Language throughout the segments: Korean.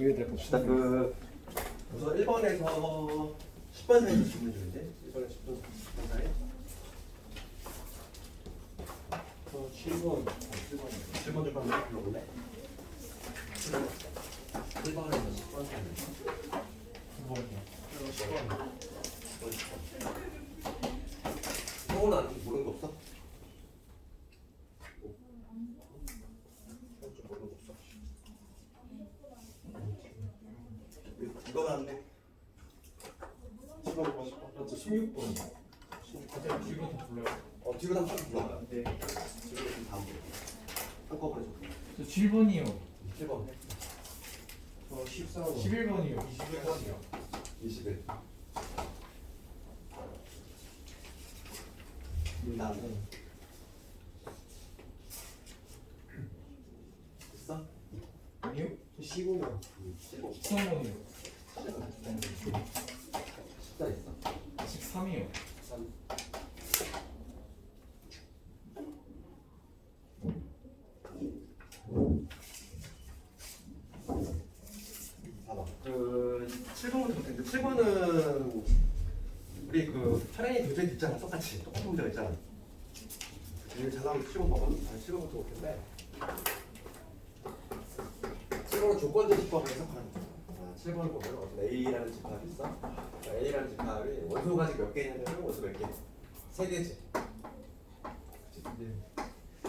그게 일단 그 우선 1번에서 10번 사이 질문 중인데 1번에서 10번 10번 사이 저 7번 7번이요 7번 좀 한번 불러볼래? 1번에서 10번 사이 9번이요 10번 성훈 안 모르는 거 없어? 좀 모르는 거 없어? 이거 나왔네 10번 10번 저 16번 갑자기 뒤로 다 불러요 어 뒤로 한번 불러봐 네. 뒤로 좀 다음 한꺼번에 좀 저 7번이요 7번 저 14번 11번이요 21번이요 21 다음에 있어? 아니요 저 15번 15 13번이요 14 있어 13이요. 3 봐봐. 그 7번부터 볼텐데 7번은 우리 그 차량이 교재에 있잖아. 똑같이. 똑같은 문제가 있잖아. 제일 잘 나오는 7번 봐봐 아니 7번부터 볼 텐데 7번은 조건제 집합을 해석하는 아, 7번을 보면 어떤 A라는 집합이 있어. 자, A라는 집합이 원소 가지 몇 개냐면 원소 몇 개? 세 개지.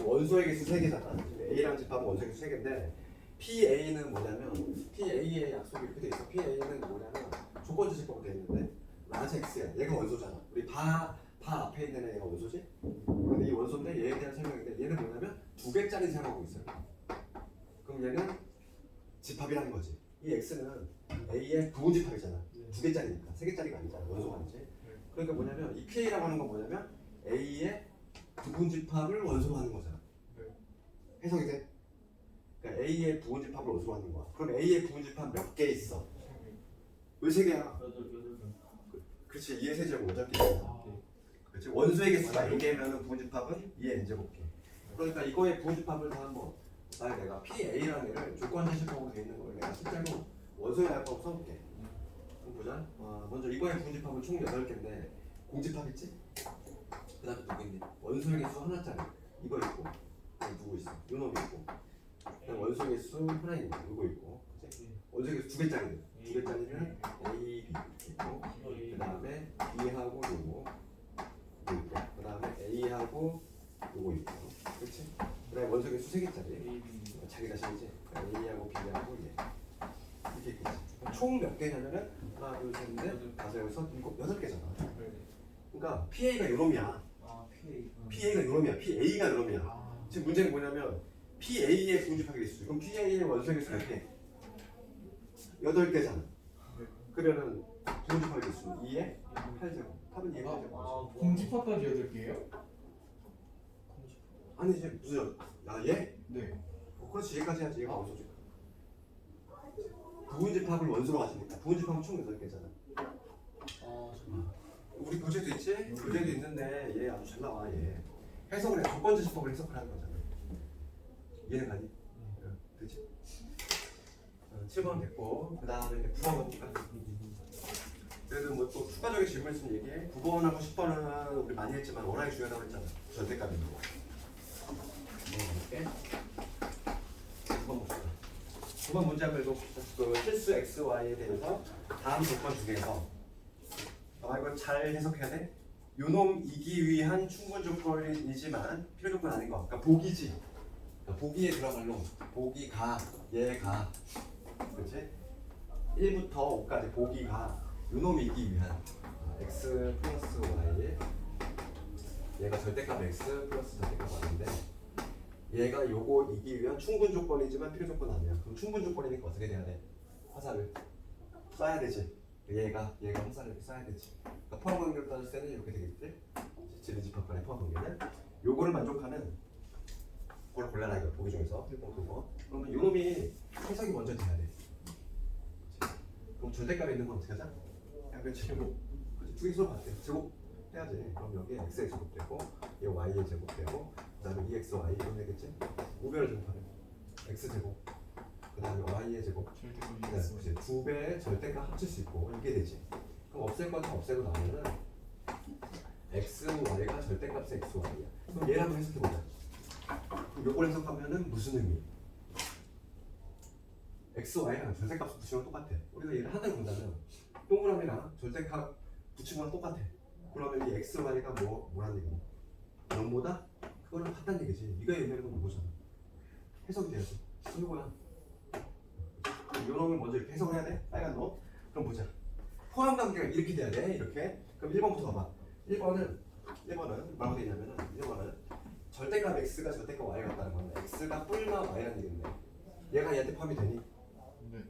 원소의 개수 세 개잖아. A라는 집합은 원소의 개수 세 개인데 PA는 뭐냐면 PA의 약속이 이렇게 돼 있어. PA는 뭐냐면 조건제 집합으로 돼 있는데 라지 X야. 얘가 원소잖아. 우리 바, 바 앞에 있는 애가 원소지? 근데 이 원소인데 얘에 대한 설명인데 얘는 뭐냐면 두 개짜리 사용하고 있어요. 그럼 얘는 집합이라는 거지. 이 X는 A의 부호 집합이잖아. 두 개짜리니까. 세 개짜리가 아니잖아. 원소가 아니지 그러니까 뭐냐면 이 PA라고 하는 건 뭐냐면 A의 부분 집합을 원소로 하는 거잖아. 네. 해석이 돼? 그러니까 A의 부분 집합을 원소로 하는 거야. 그럼 A의 부분 집합 몇 개 있어? 왜세 개야? 그렇지. 2의 세제곱 8개잖아. 아, 그렇지. 원소의 개수가 4개면 부분 집합은 2의 n제곱 개. 그러니까 이거의 부분 집합을 다 한번 만약 내가 PA라는 애를 조건제 집합으로 돼 있는 걸 내가 실제로 원소의 알파로 써볼게. 그럼 보자. 어, 먼저 이거의 부분 집합은 총 8개인데 공집합 있지? 그 다음에 누구 있니? 원소의 개수 하나짜리. 이거 있고 여기 누구 있어? 요놈이 있고. 그다음 원소의 개수 하나 있는 누구 있고. 그치? 원소의 개수 두 개짜리 두 개짜리는 A, B 이렇게 있고. 그 다음에 B하고 요거. 요거 있고. 그 다음에 A하고 요거 있고. 그렇지? 그 다음에 원소 개수 3개짜리. 자기 자신이지? A하고 B하고 얘 총 몇 개냐면은 하나 둘셋넷 다섯 여섯 일곱 여덟 개잖아. 그러니까 PA가 요놈이야. 아 PA PA가 요놈이야. PA가 요놈이야. 아. 지금 문제는 뭐냐면 PA의 분집하게 개수 그럼 PA의 원소 개수 몇 개? 여덟 개잖아. 그러면은 분집하게 개수 2에 8제곱. 답은 2에 8제곱. 아, 공집합까지 8개예요? 아니 이제 무슨 야 얘? 네. 어, 그렇지. 얘까지 해야지. 얘가 원소지 부분집합을 원소로 가시니까? 부분집합은 총 8개잖아 아, 우리 교재도 있지? 교재도 있는데 얘 아주 잘 나와 얘. 해석을 해. 조건제 집합을 해석을 하는 거잖아. 이해는 가니? 응, 그치? 어, 7번 됐고 그 다음에 이제 9번 가볼까? 그래도 뭐 또 추가적인 질문 있으면 얘기해. 9번하고 10번은 우리 많이 했지만 워낙에 중요하다고 했잖아. 절대값인 거 네, 9번 봅시다 9번 문제 한번 읽어봅시다 그 실수 x, y에 대해서 다음 조건 중에서 아 이거 잘 해석해야 돼. 요놈 이기 위한 충분 조건이지만 필요 조건 아닌 거. 그러니까 복이지. 그러니까 보기에 들어갈 놈. 보기가 얘가 그렇지? 1부터 5까지 보기가 요놈 이기 위한 아, x 플러스 y 얘가 절대값 x 플러스 절대값 y인데 얘가 요거 이기 위한 충분 조건이지만 필요 조건 아니야. 그럼 충분 조건이니까 어떻게 돼야 돼? 화살을 써야 되지. 얘가 얘가 화살을 써야 되지. 그러니까 포함 관계를 따질 때는 이렇게 되겠지. 지리 집합간의 포함 관계는 요거를 만족하는 걸 이거 보기 중에서 어, 그거. 그러면 요놈이 해석이 먼저 돼야 돼. 그럼 절대값에 있는 건 어떻게 하자? 약간 제곱. 그치? 두개 서로 같아. 제곱 해야지. 그럼 여기 x의 제곱 되고 얘 y의 제곱 되고 그다음에 2x y 이런 되겠지? 우변을 제곱하면 x 제곱 그다음에 y의 제곱. 그치? 두 배의 절대값 합칠 수 있고 이게 되지. 그럼 없앨 건다 없애고 나오면은 x, y가 절대값의 x, y야. 그럼 얘를 한번 해석해 보자. 그럼 요걸 해석하면은 무슨 의미? x, y랑 절대값 붙이면 똑같아. 우리가 얘를 하나를 본다면 동그라미랑 절대값 붙이면 똑같아. 그러면 이 x, y가 뭐 뭐란 얘기니? 0보다 그거랑 같다는 얘기지. 이거 얘기하는 건 뭐잖아. 해석이 돼야지. 이거야. 요 놈을 먼저 이렇게 해석을 해야 돼. 빨간 놈. 그럼 보자. 포함 관계가 이렇게 돼야 돼. 이렇게. 그럼 1번부터 봐봐. 1번은 1번은 뭐라고 돼 있냐면은 1번은 절대값 x가 절대값 y 같다는 건데 x가 뿔마 y라는 얘기인데 얘가 얘한테 포함이 되니? 네.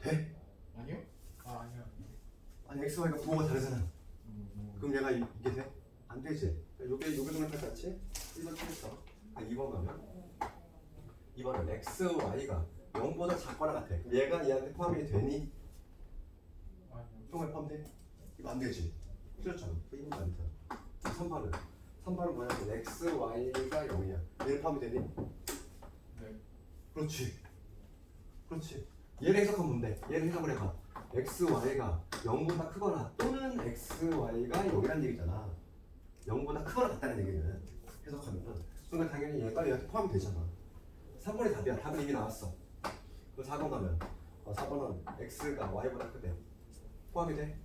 돼. 아니요? 아 아니요. 아니 x, y가 부호가 다르잖아. 그럼 얘가 이- 이게 돼? 안 되지. 요게 요게 동네 같이 1번 틀렸어. 아 2번 가면 2번은 x, y가 0보다 작거나 같아. 얘가 얘한테 포함이 되니? 형을 포함돼? 이거 안 되지. 틀렸잖아. 그 2번 안 돼. 3번은 3번은 뭐냐면 x, y가 0이야. 얘를 포함이 되니? 네. 그렇지. 그렇지. 얘를 해석하면 돼. 얘를 해석을 해봐. X, y가 0보다 크거나 또는 x, y가 0이라는 얘기잖아. 0보다 크거나 같다는 얘기는 해석하면은 그러니까 당연히 얘가 얘한테 포함이 되잖아. 3번이 답이야. 답은 이미 나왔어. 그 4번 가면 어, 4번은 x가 y보다 크대. 포함이 돼?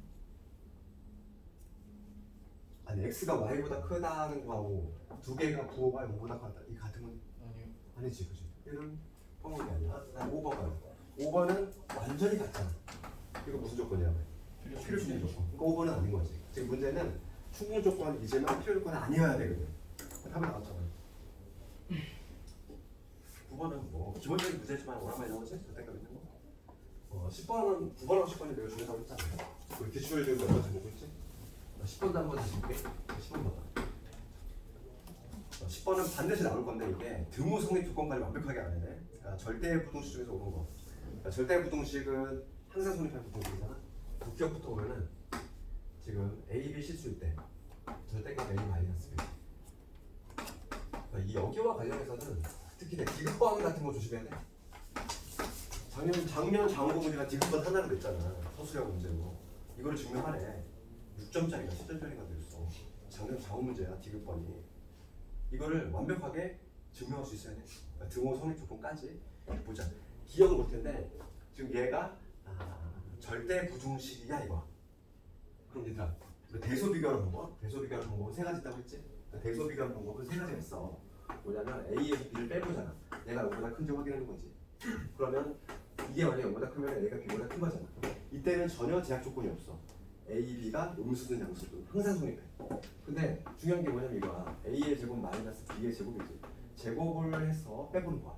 아니 x가 y보다 크다는 거하고 두 개가 부호가 0보다 크다. 이 같은 건 아니요. 아니지 그지 얘는 포함이 아니야 난 5번 가요 5번은 완전히 같잖아 이거 무슨 조건이야? 필요 충분 조건. 그러니까 5번은 아닌 거지. 지금 문제는 충분 조건이지만 필요 조건은 아니어야 되거든. 답이 나왔잖아 9번은 뭐 기본적인 문제지만 오랜만에 나오지? 절대값 있는 거? 어, 10번은 9번하고 10번이 내가 중요하다고 했잖아 우리 기출을 지금 몇 번째 보고 있지? 10번도 한번 다시 볼게. 10번 봐봐. 10번은 어, 반드시 나올 건데 이게 드무 성립 조건까지 완벽하게 안 해. 그러니까 절대 부동식 중에서 오는 거. 그러니까 절대 부동식은 항상 성립한 부동식이잖아. 국격부터 오면은 지금 A, B 실수일 때 절대값 A 마이너스 B. 그러니까 이 여기와 관련해서는 특히 내 디귿번 같은 거 조심해야 돼. 작년 작년 장고 문제가 디귿번 하나로 냈잖아. 서술형 문제로. 이거를 증명하래. 6점짜리가 10점짜리가 됐어. 작년 장고 문제야 디귿번이. 이거를 완벽하게 증명할 수 있어야 돼. 그러니까 등호 성립 조건까지 보자. 기억은 못 텐데 지금 얘가 아, 절대 부등식이야 이거. 그럼 얘들아, 우리 대소 비교하는 방법, 대소 비교하는 방법은 세 가지 있다고 했지? 그러니까 대소 비교하는 방법은 세 가지가 있어. 뭐냐면 A에서 B를 빼보잖아. 얘가 0보다 큰지 확인하는 거지. 그러면 이게 만약에 0보다 크면 A가 B보다 큰 거잖아. 이때는 전혀 제약 조건이 없어. A, B가 음수든 양수든 항상 성립해. 근데 중요한 게 뭐냐면 이거야. A의 제곱 마이너스 B의 제곱이지. 제곱을 해서 빼보는 거야.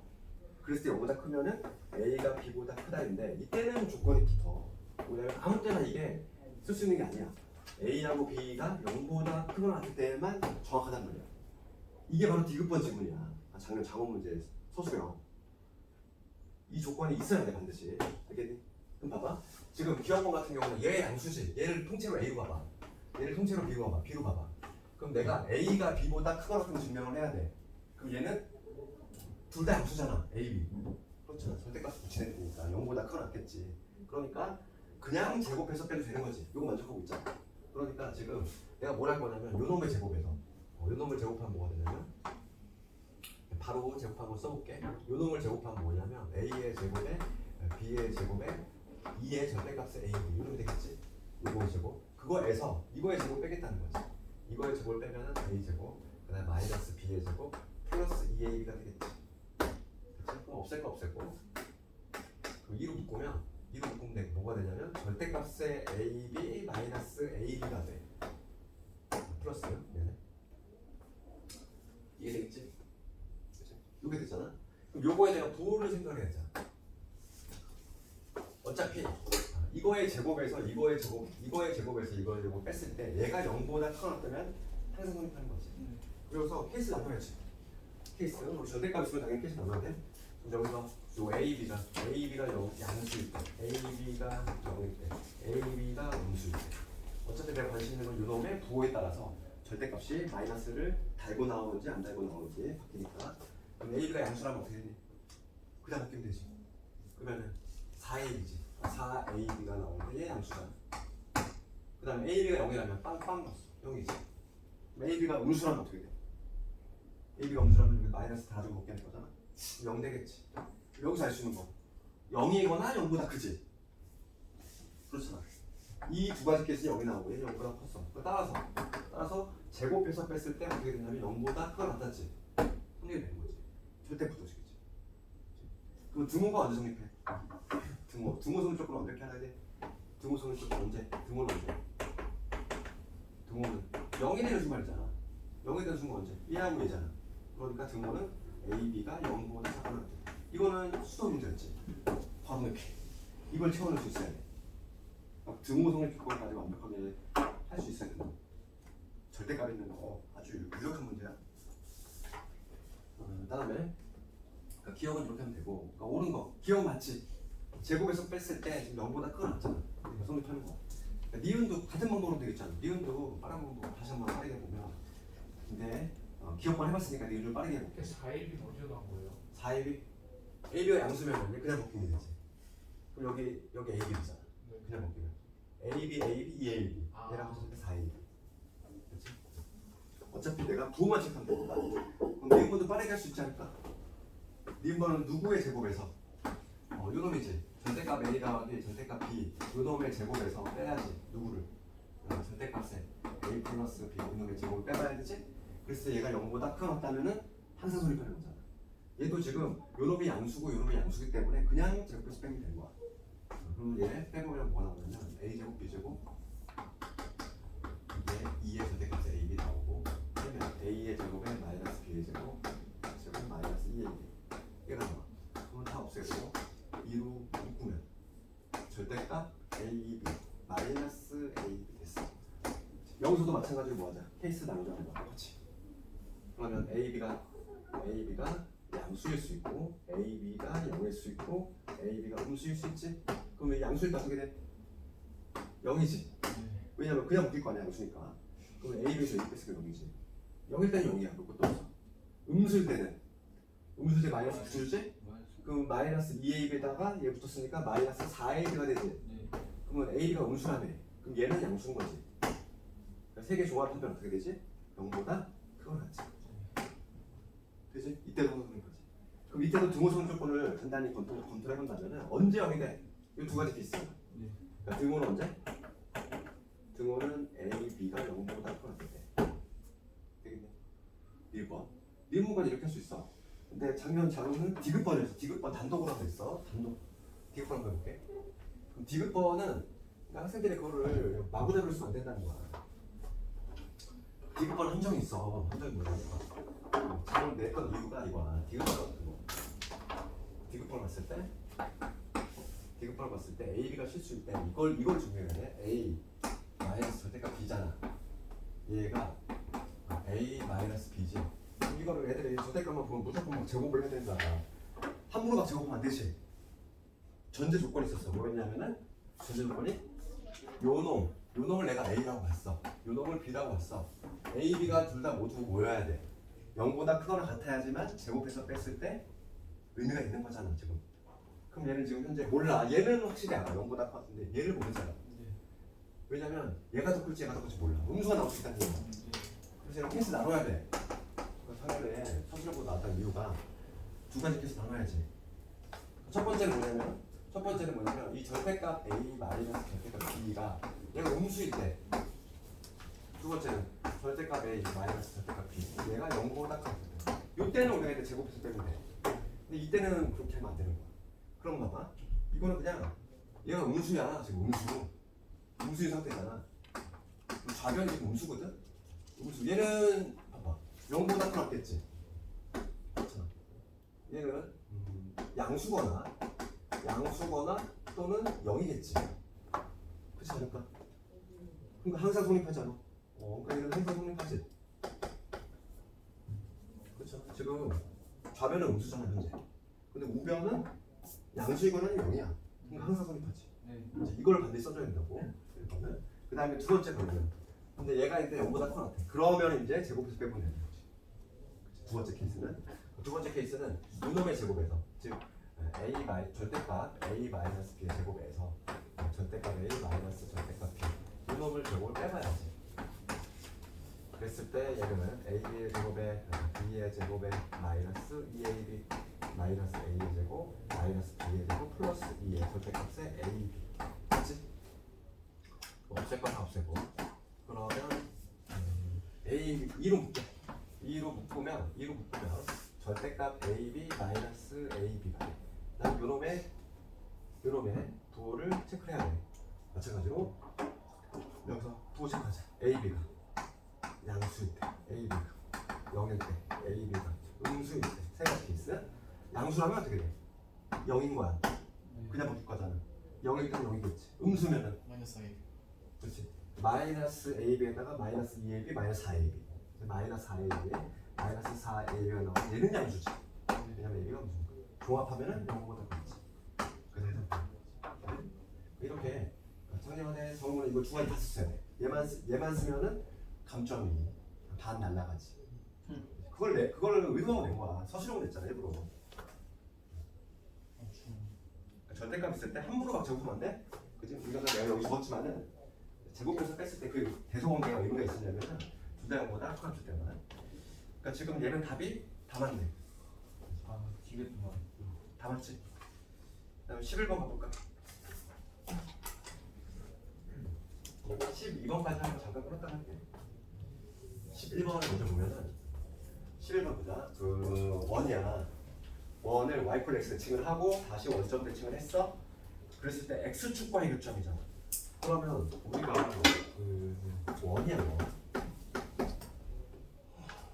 그랬을 때 0보다 크면은 A가 B보다 크다인데 이때는 조건이 붙어. 왜냐면 아무 때나 이게 쓸 수 있는 게 아니야. A하고 B가 0보다 크거나 같을 때만 정확하단 말이야. 이게 바로 디귿번 지문이야. 아, 작년 장원 문제 서술형. 이 조건이 있어야 돼 반드시. 알겠니? 그럼 봐봐. 지금 기억번 같은 경우는 얘 양수지. 얘를 통째로 A로 봐봐. 얘를 통째로 B로 봐봐. B로 봐봐. 그럼 내가 A가 B보다 크거나 같은 증명을 해야 돼. 그럼 얘는 둘 다 양수잖아. A, B. 그렇잖아. 절대값 붙이는 테니까 0보다 크거나 같겠지. 그러니까 그냥 제곱해서 빼도 되는 거지. 이거 만족하고 있잖아. 그러니까 지금 내가 뭘 할 거냐면 요 놈을 제곱해서 어, 요 놈을 제곱하면 뭐가 되냐면 바로 제곱한 거 써볼게. 요 놈을 제곱하면 뭐냐면 A의 제곱에 B의 제곱에 2의 절대값의 A, B 이러면 되겠지? 이거의 제곱 그거에서 이거의 제곱 빼겠다는 거지 이거의 제곱을 빼면은 A 제곱 그 다음에 마이너스 B의 제곱 플러스 2AB가 되겠지 그치? 그럼 없앨 거 없앨 거 그럼 2로 묶으면 2로 묶으면 돼. 뭐가 되냐면 절대값의 AB 마이너스 AB가 돼. 플러스요? 얘네 이해되겠지? 그치? 요게 되잖아. 그럼 요거에 대한 부호를 생각해야죠 어차피 아, 이거의 제곱에서 이거의 제곱 이거의 제곱에서 이거의 제곱 뺐을 때 얘가 0보다 크거나 뜨면 항상 성립하는 거지. 그래서 케이스 나눠야지. 케이스 우리 절대값 있으면 당연히 케이스 나눠야 돼 그럼 여기서 요 AB가 AB가 0 양수일 때 AB가 0일 때 AB가 음수일 때 어차피 내가 관심 있는 건 요놈의 부호에 따라서 절대값이 마이너스를 달고 나오는지 안 달고 나오는지 바뀌니까 그럼 AB가 양수라면 어떻게 되니? 그냥 바뀌면 되지 그러면은 4AB지 4AB가 나오는데 얘 양수잖아. 그 다음에 AB가 0이라면 빵빵 넣었어. 0이지. 그럼 AB가 음수라면 어떻게 돼? AB가 음수라면 마이너스 다 가지고 먹게 하는 거잖아. 0 되겠지. 여기서 알 수 있는 거. 0이거나 0보다 크지. 그렇잖아. 이 두 가지 케이스 0이 나오고 얘는 0보다 컸어. 그 따라서 따라서 제곱해서 뺐을 때 어떻게 되냐면 0보다 크거나 같았지. 성립이 되는 거지. 절대 부도식이지. 그럼 등호가 언제 성립해? 등호. 등호 성립 조건 어떻게 하야 돼? 등호 성립 조건 언제? 등호는 언제? 등호는 0이 되는 순간이잖아. 0이 되는 순간 언제? 1하고 얘잖아. 그러니까 등호는 A, B가 0보다 작거나. 이거는 수도 문제였지. 바로 이렇게. 이걸 채워낼 수 있어야 돼. 막 등호 성립 조건까지 완벽하게 할 수 있어야 된다. 절대값 있는 거 아주 유력한 문제야. 어, 그다음에 그러니까 기억은 이렇게 하면 되고 그러니까 옳은 거 기억 맞지? 제곱에서 뺐을 때 지금 0보다 크거나 같잖아. 그러니까 성립하는 거. 그러니까 니은도 같은 방법으로 되겠잖아. 니은도 빠른 방법 다시 한번 빠르게 보면 근데 어, 기억만 해봤으니까 니은을 빠르게 해볼게. 4일이 어디서 나온 거예요? 4일이 AB가 양수면 그냥 바뀌면 되지. 그럼 여기 여기 AB잖아. 네. 그냥 바뀌면 AB, AB, EAB 아. 얘랑 때 4AB. 그렇지? 어차피 내가 부호만 체크하면 되니까 그럼 니은번도 빠르게 할 수 있지 않을까? 니은번은 누구의 제곱에서? 어, 요놈이지. 절대값 A 더하기 절대값 B 요놈의 제곱에서 빼야지. 누구를? 어, 절대값에 A 플러스 B 요놈의 제곱을 빼봐야 되지? 그래서 얘가 0보다 크거나 같다면은 항상 소립하는 거잖아. 얘도 지금 요놈이 양수고 요놈이 양수기 때문에 그냥 제곱해서 빼면 되는 거야. 어, 그럼 얘 빼보면 뭐가 나오냐면 A 제곱 B 제곱 이게 2의 절대값에 AB 나오고 빼면 A의 제곱에 마이너스 B의 제곱 제곱 마이너스 2의 얘가 나와. 그럼 다 없애고 2로 묶으면 절대값 AB 마이너스 AB 됐어. 여기서도 마찬가지로 뭐하자? 케이스 나누자는 거야. 똑같이. 그러면 AB가 AB가 양수일 수 있고 AB가 0일 수 있고 AB가 음수일 수 있지. 그럼 왜 양수일 때 어떻게 돼? 0이지. 왜냐면 그냥 묶일 거 아니야 양수니까. 그럼 A 뺐으니까 0이지. 0일 때는 0이야. 그거 또 없어. 음수일 때는 음수일 때 마이너스 붙여주지? 그럼 마이너스 2AB에다가 얘 붙었으니까 마이너스 4AB가 되지. 네. 그러면 AB가 음수라며. 그럼 얘는 양수인 거지. 그러니까 세개 조합하면 어떻게 되지? 0보다 크거나 같지. 되지? 이때도 성립 거지. 그럼 이때도 등호 성 조건을 간단히 검토, 검토를 해본다면 언제 0이 돼? 이 두 가지 비슷해. 네. 그러니까 등호는 언제? 등호는 A, B가 0보다 크거나 돼. 되겠네. 1번. 리문까지 이렇게 할 수 있어. 근데 작년 자료는 디귿번이었어. 디귿번 단독으로 하고 있어. 단독. 디귿번 한번 해볼게. 그럼 디귿번은 그러니까 학생들이 그거를 마구잡이로 쓰면 안 된다는 거야. 디귿번 함정이 있어. 함정이 뭐냐면 자료 냈던 이유가 이거야. 디귿번 같은 거. 디귿번을 봤을 때 디귿번을 봤을 때 A, B가 실수일 때 이걸 이걸 중요해. A 마이너스 절대값 B잖아. 얘가 A 마이너스 B지. 이거를 애들이 절대값만 보면 무조건 막 제곱을 해야 된다. 함부로 막 제곱하면 안 되지. 전제 조건이 있었어. 뭐였냐면은 전제 조건이 요 놈 요 놈을 내가 A라고 봤어. 요 놈을 B라고 봤어. A, B가 둘 다 모두 모여야 돼. 0보다 크거나 같아야지만 제곱해서 뺐을 때 의미가 있는 거잖아 지금. 그럼 얘는 지금 현재 몰라. 얘는 확실히 알아. 0보다 커 같은데 얘를 모르잖아. 왜냐면 얘가 더 클지 얘가 더 클지 몰라. 음수가 나올 수 있다는 거야. 그래서 이런 케이스 나눠야 돼. 그 상열에 서술보고 나왔던 이유가 두 가지 케이스 나눠야지. 첫 번째는 뭐냐면 첫 번째는 뭐냐면 이 절대값 A 마이너스 절대값 B가 얘가 음수일 때. 두 번째는 절대값 A 마이너스 절대값 B 얘가 0보다 커. 이때는 우리가 이제 제곱해서 빼면 돼. 근데 이때는 그렇게 하면 안 되는 거야. 그럼 봐봐. 이거는 그냥 얘가 음수야 지금 음수. 음수인 상태잖아. 좌변이 지금 음수거든. 음수. 얘는 봐봐. 0보다 크겠지. 얘는 음, 양수거나 양수거나 또는 0이겠지. 그렇지 않을까? 그러니까 항상 성립하지 않아? 어, 그러니까 이런 해서 성능까지. 그렇죠. 지금 좌변은 음수잖아 현재. 근데 우변은 양수이거나 0이야. 그러니까 항상 성립하지. 네. 이제 이걸 반드시 써줘야 된다고. 그러면은 그 다음에 두 번째 방면. 근데 얘가 일단 0보다 커 같아. 그러면 이제 제곱해서 빼보면 되는 거지. 두 번째 케이스는 두 번째 케이스는 요놈의 제곱에서 즉 a 마이 절대값 a 마이너스 b의 제곱에서 절대값 a 마이너스 절대값 b 요놈을 제곱을 빼봐야지. 그랬을 때 얘는 a의 제곱에 b의 제곱에 마이너스 2ab 마이너스 a의 제곱 마이너스 b의 제곱 플러스 2의 절대값의 ab 맞지? 뭐 없앨 건 다 없애고 그러면 음, a 2로 묶게 2로 묶으면 2로 묶으면 절대값 ab 마이너스 ab가 돼. 난 요놈의 요놈의 부호를 체크해야 돼. 마찬가지로 여기서 부호 체크하자. ab가 양수일 때 ab가 0일 때 ab가 음수일 때 세 가지 케이스. 양수라면 어떻게 돼? 0인 거야. 그냥 묶을 거잖아. 0일 때는 0이겠지. 음수면은 마이너스 4A 그렇지. 마이너스 AB에다가 마이너스 2AB, 마이너스 4AB. 마이너스 4AB에 마이너스 4AB가 나오면 얘는 양수지. 왜냐면 AB가 무슨 종합하면은 0보다 크지. 그래서 이렇게 작년에 정문은 이거 두 가지 다 썼어야 돼. 얘만 쓰, 얘만 쓰면은 감점이 반 날라가지. 그걸 내 그걸 의도하고 낸 거야. 서술형으로 냈잖아 일부러. 절대값 있을 때 함부로 막 제곱하면 안 돼. 그지? 우리가 내가 여기 적었지만은 제곱해서 뺐을 때 그 대소관계가 의미가 있으냐면은 두 대보다 초값일 때만. 그러니까 지금 얘는 답이 다 맞네. 아 기계 동안 다 맞지? 그다음 11번 가볼까? 12번까지 하면 잠깐 끊었다 할게. 11번을 먼저 보면은 11번 보자. 그 원이야. 원을 y 플 x 대칭을 하고 다시 원점 대칭을 했어. 그랬을 때 x축과 이교점이잖아. 그러면 우리가 그 원이야 원.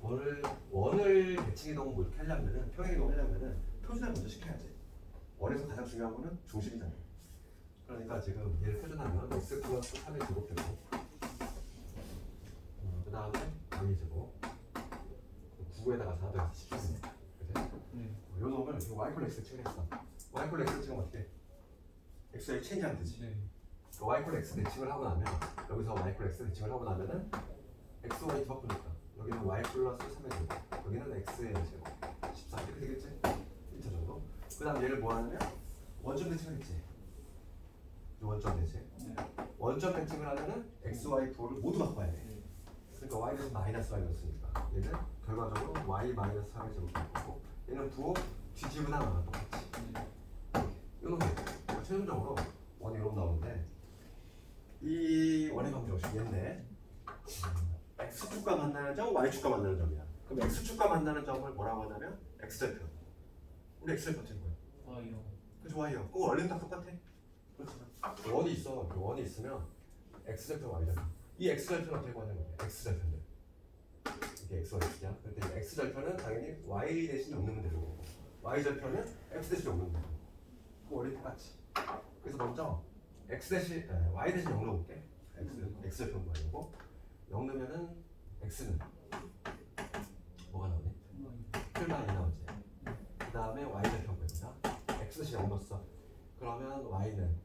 원을 원을 대칭 이동 뭐 이렇게 하려면은 평행 이동 하려면은 표준을 먼저 시켜야지. 원에서 가장 중요한 거는 중심이잖아. 그러니까 지금 얘를 표준하면 x 플러스 3의 제곱되고 어, 그 다음에 2의 제곱 9에다가 4 더해서 13입니다. 그지? 네요 놈을 이거 y 플러스 x 칭을 했어. y 플러스 x 칭은 어떻게? x에 체인지하면 되지. 네. 그 y 플러스 x 대칭을 하고 나면 여기서 y 플러스 x 대칭을 하고 나면은 x, y 바꾸니까 여기는 y 플러스 3의 제곱 여기는 x의 제곱 14 이렇게 되겠지? 1차 정도 그 다음 얘를 뭐 하냐면 원점 대칭을 했지 원점 대칭 네. 원점 대칭을 하면은 x, y 부호를 모두 바꿔야 돼 네. 그러니까 y 대신 마이너스 y가 쓰니까 얘는 결과적으로 y 마이너스 3의 제곱 될 거고 얘는 부호 뒤집으나 마나 똑같이 네. 이런 게 이거 최종적으로 원이 이렇게 나오는데 이 원의 방정식 얘인데 x축과 만나는 점, y축과 만나는 점이야. 그럼 x축과 만나는 점을 뭐라고 하냐면 x절편. 우리 x절편 된 거야. 아 이거 그죠 y요. 그거 원래는 다 똑같아. 그렇지만 원이 있어. 그 원이 있으면 x절편, y절편. 이 x절편 어떻게 구하는 거야? x절편들. 이게 x와 x냐? 그때 x절편은 당연히 y 대신 0 넣으면 되는 거고 y절편은 x 대신 0 넣으면 되는 거고 그 원리 똑같이. 그래서 먼저 x 대신 에, y 대신 0 넣어볼게. x x절편 구하려고 0 넣으면은 x는 뭐가 나오니? 풀만이 나오지. 그 다음에 y절편 구해보자. x 대신 0 넣었어. 그러면 y는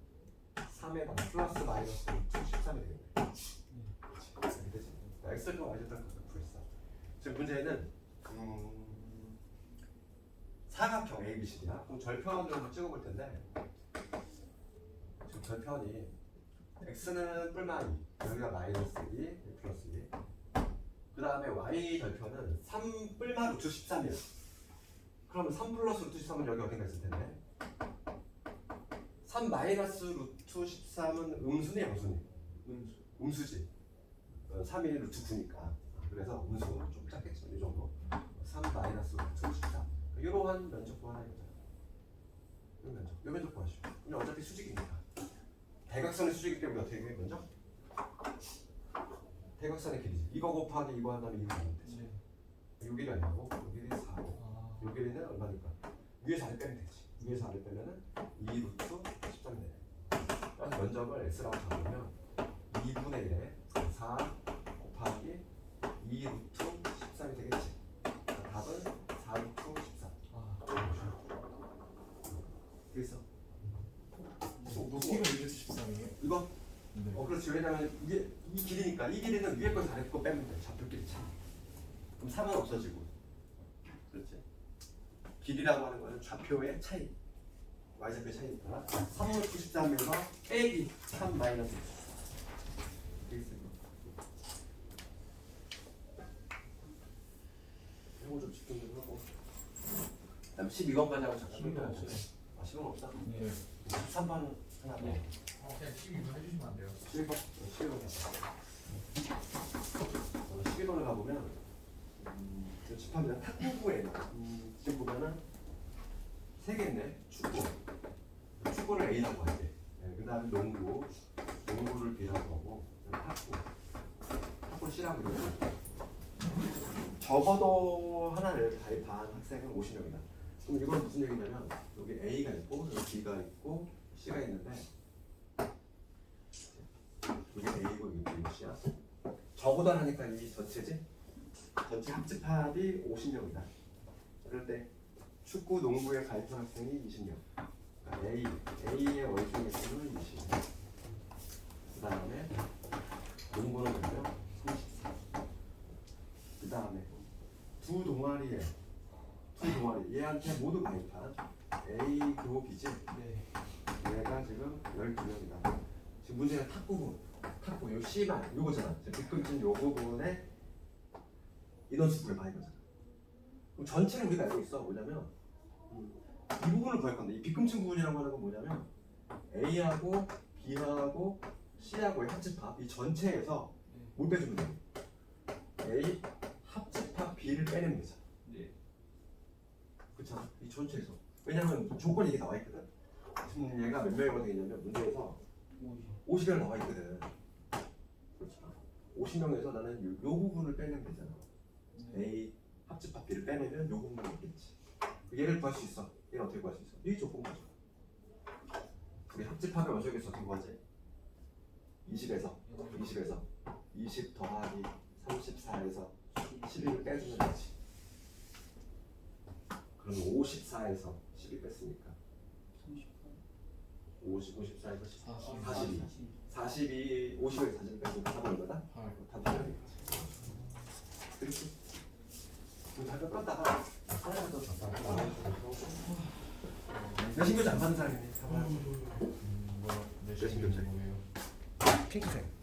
3에다가 플러스 마이너스 13이 되겠네. 그렇지. 이렇게 되지. 그러니까 x절편 y절편 각각 구했어. 지금 문제는 음, 사각형 ABCD야. 그럼 절편을 한번 찍어볼 텐데 지금 절편이 x는 뿔만 2, 여기가 마이너스 2, 여기 플러스 2. 그 다음에 y 절편은 3 뿔만 루트 13이야. 그러면 3 플러스 루트 13은 여기 어딘가 있을 텐데 3 마이너스 루트 13은 음수니 양수니? 음수. 음수지. 어, 3이 루트 9니까. 그래서 음수 좀 작겠지. 이 정도. 3 마이너스 루트 13. 이러한 면적 구하나 이거죠. 이 면적. 이 면적 구하시오. 근데 어차피 수직이니까. 대각선의 수직이기 때문에 어떻게 해 면적? 대각선의 길이지. 이거 곱하기 이거 한다면 이거 하면 되지. 네. 요 길이 아니고 요 길이 4고 아요 길이는 얼마니까? 위에서 아래 빼면 되지. 위에서 아래 빼면은 2 루트 13이 돼. 그래서 면적을 x라고 잡으면 2분의 1에 4 곱하기 2 루트 13이 되겠지. 그러니까 답은 4 루트 13. 아. 그래서 높이가 이래서 13이에요? 이거 네. 어 그렇지 왜냐면 이게 이 길이니까 이 길이는 위에 거거 빼면 돼 좌표 길이 차 그럼 3은 없어지고 그렇지 길이라고 하는 거는 좌표의 차이 y좌표의 차이니까 3은 93에서 빼기 3 마이너스 14 되겠어 이거 12번까지 하고 잠깐 12번. 뺄까요? 없어요. 아 10번 없다. 네. 13번 하나 더. 네. 어, 그냥 12번 해주시면 안 돼요? 11번 11번 11번을 가보면 음, 저 집합니다. 탁구부예요 음, 지금 보면은 세 개인데 축구. 축구를 A라고 할게 네, 그 다음에 농구. 농구를 B라고 하고 탁구. 탁구 C라고 그러면 적어도 하나를 가입한 학생은 50명이다 그럼 이건 무슨 얘기냐면 여기 A가 있고 여기 B가 있고 C가 있는데 이게 A고 이게 B야. 적어도 하니까 이 전체지? 전체 합집합이 50명이다. 그럴 때 축구 농구에 가입한 학생이 20명. 그러니까 A, A의 월중의 수는 20. 그 다음에 농구는 몇명 34. 그 다음에 두 동아리에 두 동아리 얘한테 모두 가입한 A 교 B지 네. 얘가 지금 12명이다. 지금 문제는 탁구부 탁구 요 C만 요거잖아. 지금 뒷금진 요 부분에 인원수를 봐야 거잖아. 그럼 전체를 우리가 알고 있어. 뭐냐면 음, 이 부분을 구할 건데 이 빗금층 부분이라고 하는 건 뭐냐면 A하고 B하고 C하고의 합집합 이 전체에서 뭘 빼주면 돼? A B를 빼내면 되잖아. 네. 그렇잖아. 이 전체에서. 왜냐면 조건이 이게 나와 있거든. 지금 얘가 몇 명이가 되겠냐면 문제에서 50명 나와 있거든. 그렇잖아. 50명에서 나는 요, 요 부분을 빼내면 되잖아. A 합집합 B를 빼내면 요 부분이 있겠지. 얘를 구할 수 있어. 얘를 어떻게 구할 수 있어? 이 조건 가져. 우리 합집합의 원소에서 어떻게 구하지? 20에서 20에서 20 더하기 34에서 11을 빼주면 되지. 그럼 54에서 12 뺐으니까 50, 54에서 10, 42. 42, 50에서 40 빼고 답은 얼마다? 8. 답이 얼마다? 그렇지? 그럼 답을 껐다가 하나만 더 줬다. 내 신교지 안 받는 사람이네. 답을. 음, 뭐, 뭐예요? 핑크색.